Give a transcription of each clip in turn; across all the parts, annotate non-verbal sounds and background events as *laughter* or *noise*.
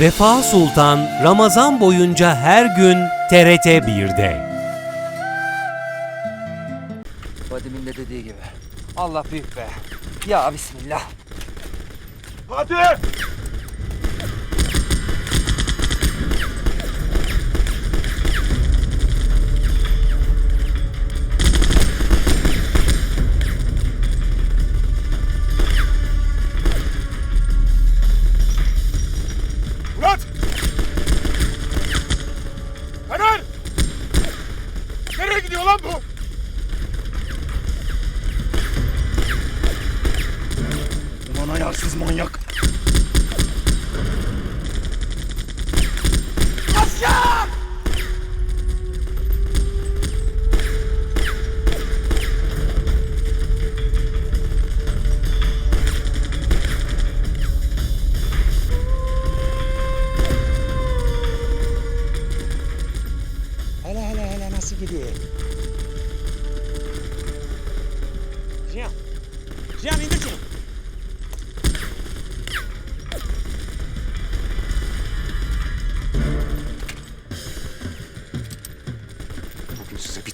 Vefa Sultan Ramazan boyunca her gün TRT 1'de. Vadim'in de dediği gibi. Allah büyük be. Ya bismillah. Hadi! Gidiyor lan bu? Ulan ayarsız manyak!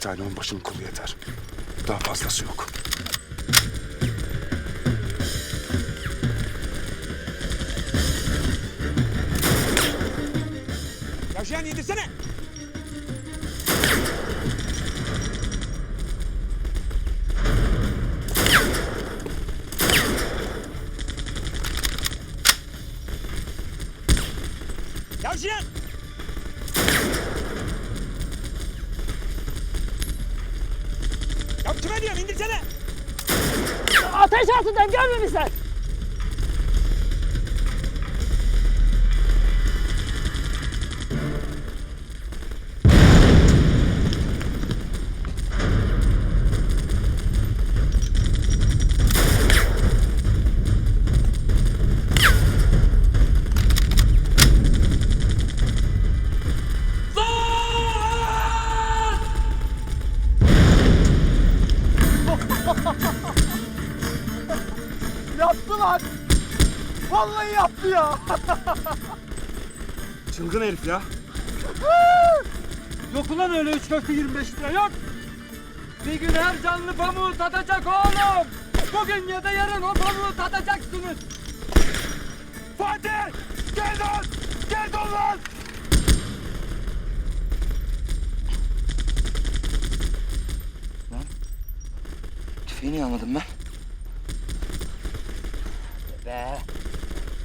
Tane onbaşının kulu yeter. Daha fazlası yok. Ya Cihan indirsene. Ya Cihan. Ya kime diyorum indirsene. Ateş altından görmemişler. Yaptı lan. Vallahi yaptı ya. *laughs* Çılgın herif ya. Yok ulan öyle 3 köfte 25 lira yok. Bir gün her canlı pamuğu tadacak oğlum. Bugün ya da yarın o pamuğu tadacaksınız. Fatih! Gel lan! Gel lan! Tüfeği niye almadım ben? there.